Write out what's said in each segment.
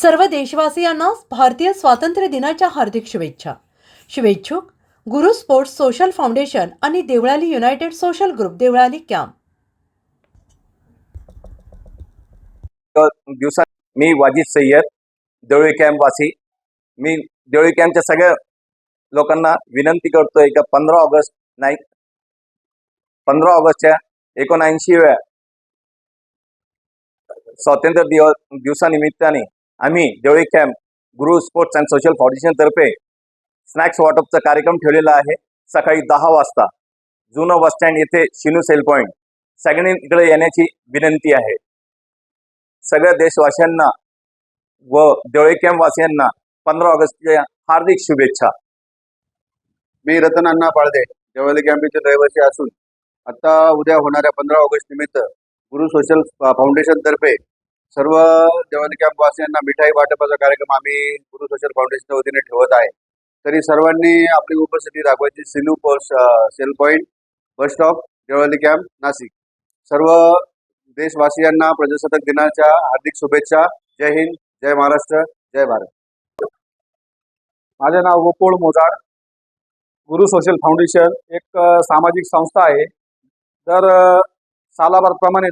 सर्व देशवासियांना भारतीय स्वातंत्र्य दिनाच्या हार्दिक शुभेच्छा. शुभेच्छुक गुरु स्पोर्ट्स सोशल फाउंडेशन आणि Devlali united social group Devlali camp. दिवसात मी वाजिद सय्यद देवळी कॅम्प वासी मी देवळी कॅम्पच्या सगळ्या लोकांना विनंती करतोय का पंधरा ऑगस्ट नाही पंधरा ऑगस्टच्या एकोणऐंशीव्या स्वातंत्र्य दिवस दिवसानिमित्ताने आम्ही Devli camp Guru sports and social foundation तर्फे स्नॅक्स वाटपचा कार्यक्रम ठेवलेला आहे. सकाळी दहा वाजता जुनं बस स्टँड येथे शिनू सेल पॉइंट सगळ्यांनी इकडे येण्याची विनंती आहे. सगळ्या देशवासियांना व देवळे कॅम्प वासियांना पंधरा ऑगस्टच्या हार्दिक शुभेच्छा. मी रतन अण्णा पाळदे देवळे कॅम्पचे रहिवासी असून आता उद्या होणाऱ्या पंधरा ऑगस्ट निमित्त गुरु सोशल फाउंडेशन तर्फे सर्व देवाली कॅम्प वासियांना मिठाई वाटपाचा कार्यक्रम आम्ही गुरु सोशल फाउंडेशनच्या वतीने ठेवत आहे. तरी सर्वांनी आपली उपस्थिती दाखवायची. Silu post sale point bus stop Devali camp Nashik. सर्व देशवासियांना प्रजासत्ताक दिनाच्या हार्दिक शुभेच्छा. जय हिंद जय महाराष्ट्र जय भारत. माझे नाव गोकुळ मोजाड गुरु सोशल फाउंडेशन एक सामाजिक संस्था आहे. दर अ,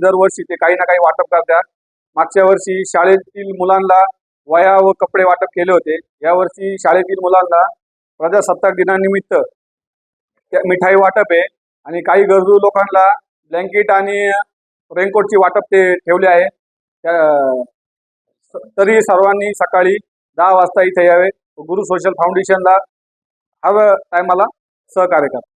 दरवर्षी ते काही ना काही वाटप करतात. मागच्या वर्षी शाळेतील मुलांना वया व कपडे वाटप केले होते. यावर्षी शाळेतील मुलांना प्रजासत्ताक दिनानिमित्त त्या- मिठाई वाटप आहे आणि काही गरजू लोकांना ब्लँकेट आणि रेनकोटची वाटप ते ठेवले आहे. त्या- तरी सर्वांनी सकाळी दहा वाजता इथे यावे. गुरु सोशल फाउंडेशनला हवं टायमाला सहकार्य करा.